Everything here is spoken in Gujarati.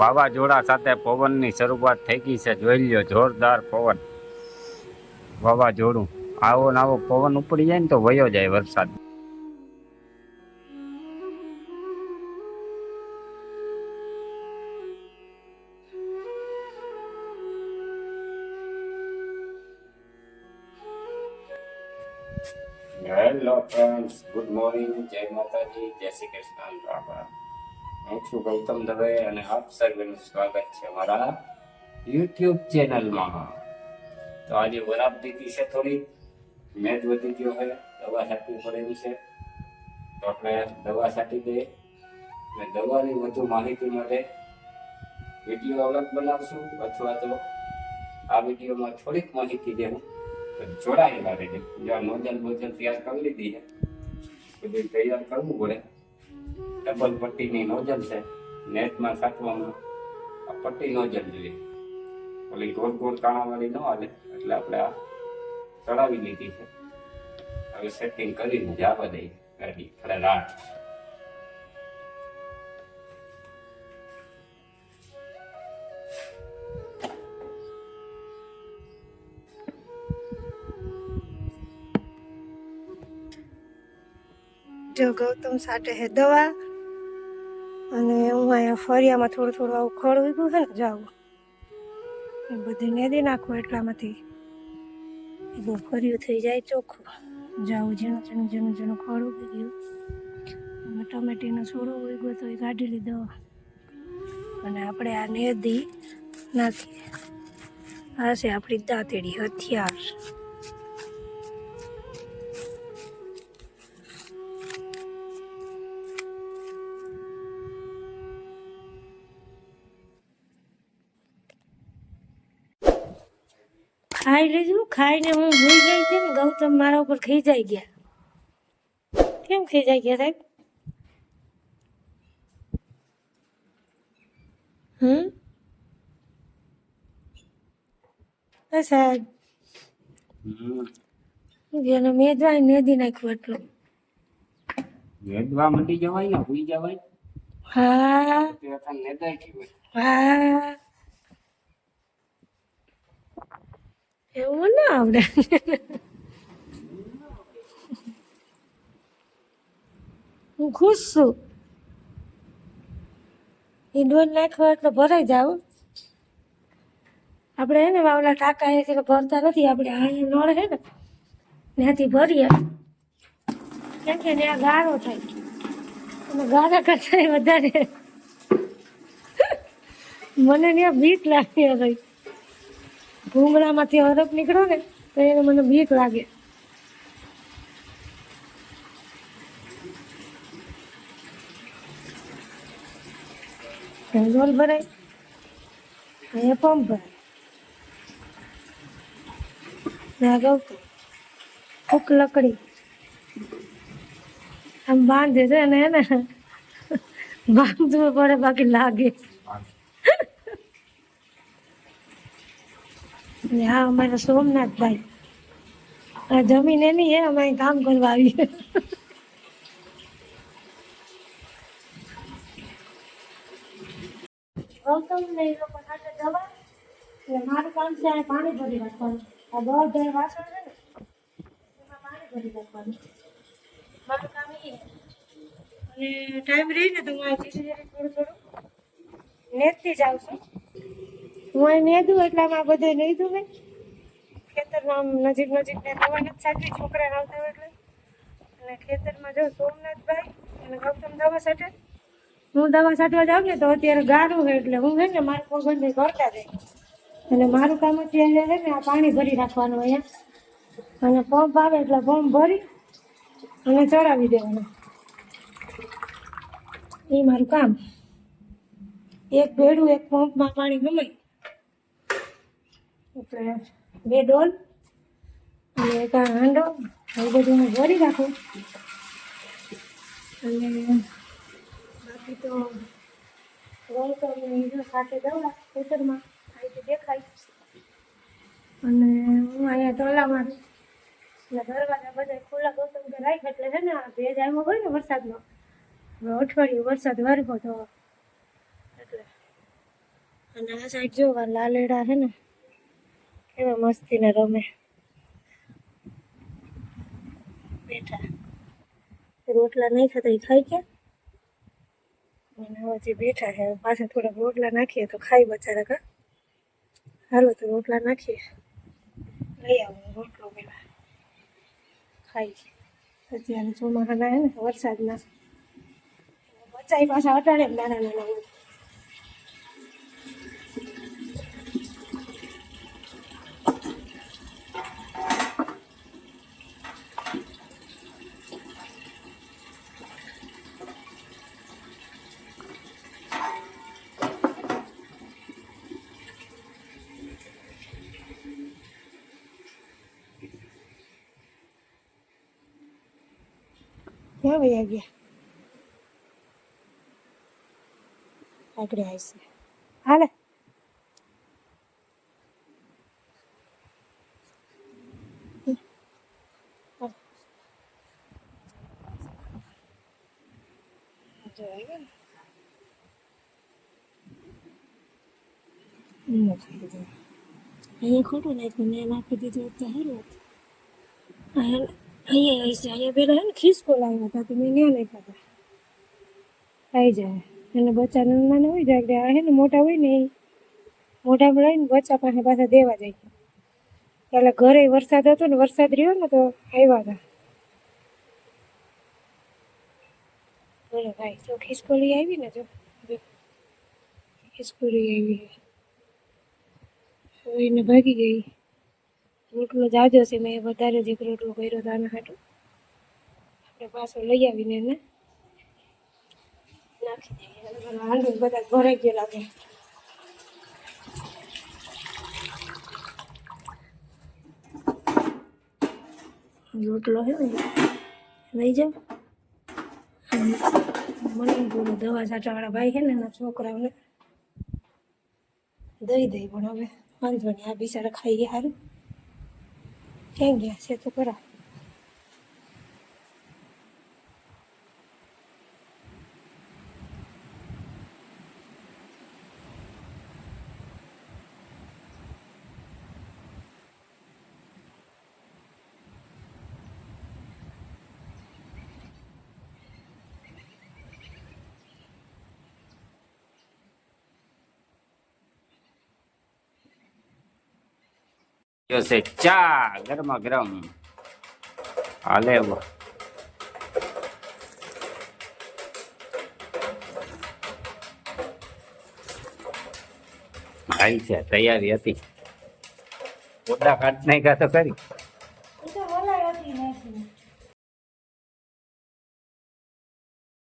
વાવાઝોડા સાથે પવનની શરૂઆત થઈ ગઈ છે જોઈ લ્યો જોરદાર પવન વાવાઝોડું આવો ને આવો પવન ઉપડી જાય ને તો વયો જાય વરસાદ હેલો ફ્રેન્ડ્સ ગુડ મોર્નિંગ જય માતાજી જય શ્રી કૃષ્ણ રામ રામ हेलो गौतम दवे अने आप सर्वेनु स्वागत छे मारा YouTube ચેનલ માં તો આલી વરાબ્દી થી છે થોડી મેડવદી ગયો હે દવા હાપી પડેલી છે તો આપણે દવા સાટી દે મે દવા ની વધુ માહિતી માટે વિડિયો ઓલંગ બનાવશું પાછળ તો આ વિડિયો માં થોડીક માહિતી કેમ જોડાઈ જવા દેજે પૂજા નોજન બોજન તૈયાર કરી દીધી છે કદી તૈયાર કરવું બોલે ડબલ પટ્ટીની નોઝલ છે નેટમાં સાચવામાં આ પટ્ટી નોઝલ જોઈએ ઓલી ગોળ ગોળ કાણાવાળી ન હાલે એટલે આપણે આ ચડાવી લીધી છે હવે સેટિંગ કરીને જ જવા દઈએ ગાડી થોડા રાત જો ગૌતમ સાથે હે દવા અહીંયા ફરિયામાં થોડું થોડું આવું ખળ ઉગ્યું છે ને જાઉં એ બધી નેદી નાખું એટલામાંથી બહુ ફર્યું થઈ જાય ચોખ્ખું જાવું ઝીણું ઝીણું ઝીણું ઝીણું ખળ ઉગી ગયું ટમેટીનો છોડો ઉગ્યો તો એ કાઢી લીધો અને આપણે આ નેદી નાખીએ આ છે આપણી દાંતેડી હથિયાર ખાઈ લીધું ખાઈને હું ભૂલી ગઈ હતી ને ગૌતમ મારા ઉપર ખીજાઈ ગયા કેમ ખીજાઈ ગયા સાહેબ હમ સાહેબ એનો મેદવા મેદી નાખ્યું એટલો મેદવા મંડી જવાય ને ભૂલી જવાય હા હા એવું ના આવડે હું ખુશ છું એ ડોલ નાખ્યો એટલે ભરાઈ જાવ આપણે હે ને વાવલા ટાંકા હે એટલે ભરતા નથી આપણે અહીંયા નળ હે ને ત્યાંથી ભરીએ કેમ કે ત્યાં ગારો થાય અને ગારા કરતા વધારે મને ત્યાં બીક લાગતી હતી ભૂંગળામાંથી હરફ નીકળો ને તો એને મને બીક લાગે પેટ્રોલ ભરાય અહીંયા પંપ ભરાય અગાઉ કોક લકડી આમ બાંધે છે ને એને બાંધવું પડે બાકી લાગે અને હા અમારા સોમનાથભાઈ આ જમીન એની હે અમે કામ કરવા આવીએ ગૌતમને એ લોકો સાથે જવા એટલે મારું કામ છે આ પાણી ભરી રાખવાનું આ દોઢ બે વાસણ છે ને એમાં પાણી ભરી રાખવાનું મારું કામ એ અને ટાઈમ રહી ને તો હું આ ધીરે ધીરે થોડું થોડું નેતથી જ આવશું હું એને દઉં એટલામાં બધે નહીં દઉં મેં ખેતરમાં આમ નજીક નજીક ને દવા નથી છાંટવી છોકરાને આવતા હોય એટલે અને ખેતરમાં જો સોમનાથભાઈ અને ગૌતમ દવા છાંટે હું દવા છાંટવા જાઉં ને તો અત્યારે ગારું હોય એટલે હું છે ને મારું પગંડી કરતા જાય અને મારું કામ અત્યારે છે ને આ પાણી ભરી રાખવાનું અહીંયા અને પંપ આવે એટલે પંપ ભરી અને ચડાવી દેવાનું એ મારું કામ એક ભેડું એક પંપમાં પાણી ગમાય આપણે બે ડોલ અને એક હાંડો એવું બધું હું ભરી રાખું અને બાકી તો રોલ કરીને સાથે દવા ખેતરમાં આ રીતે દેખાય અને હું અહીંયા ટોલામાં એટલે દરવાજા બધા ખુલ્લા ગોતો બધા રાખ એટલે છે ને ભેજ આવ્યો હોય ને વરસાદનો હવે અઠવાડિયું વરસાદ વરગો તો એટલે અને આ સાઈડ જોવા લાલેડા છે ને रखे हुए मस्त किनरों में बेटा रोटला नहीं खाता ही तो खाई क्या जी बेटा है पास में थोड़ा रोटला ना तो खाई बेचारा का हलो तो रोटला नाखी खे ले आऊ रोटलो मिला खाई अच्छा चौमा है ना वरसाद ना पास अटाड़े ना, ना, ना ક્યાં વયા ગયા આગળ આવીશ હાલે અહીંયા ખોટું નાખ્યું મેં નાખી દીધું તો હેલું હતું आइए ऐसे आइए बेला है ना खीस को लाया था तुम्हें तो यहाँ नहीं पता आई जाए मैंने बच्चा नंदा ना हो जाए गया है ना मोटा हुई नहीं मोटा बड़ा है बच्चा पास पास देवा जाए पहले घर ही वरसाद हो ना वरसाद रियो ना तो आईवा था बोलो भाई तो खीस को लिए आई भी ना जो खीस को लिए आई भी भागी गई નીકળો જાજો છે મેં વધારે જીક રોટલો કર્યો હતો આના હાટું આપણે પાછો લઈ આવીને એને નાખી દઈએ હાંડું બધા ભરાઈ ગયો લાગે રોટલો હે ને લઈ જાઓ મને પૂરો દવા સાટાવાળા ભાઈ છે ને એના છોકરાઓને દઈ દઈ પણ હવે વાંધો નહીં આ બિચારા ખાઈએ સારું ક્યાં ગયા છે તો ખરા पत्तियों से चा गरमा गरम आले वो आई से तैयारी अति बोला काटने का तो करी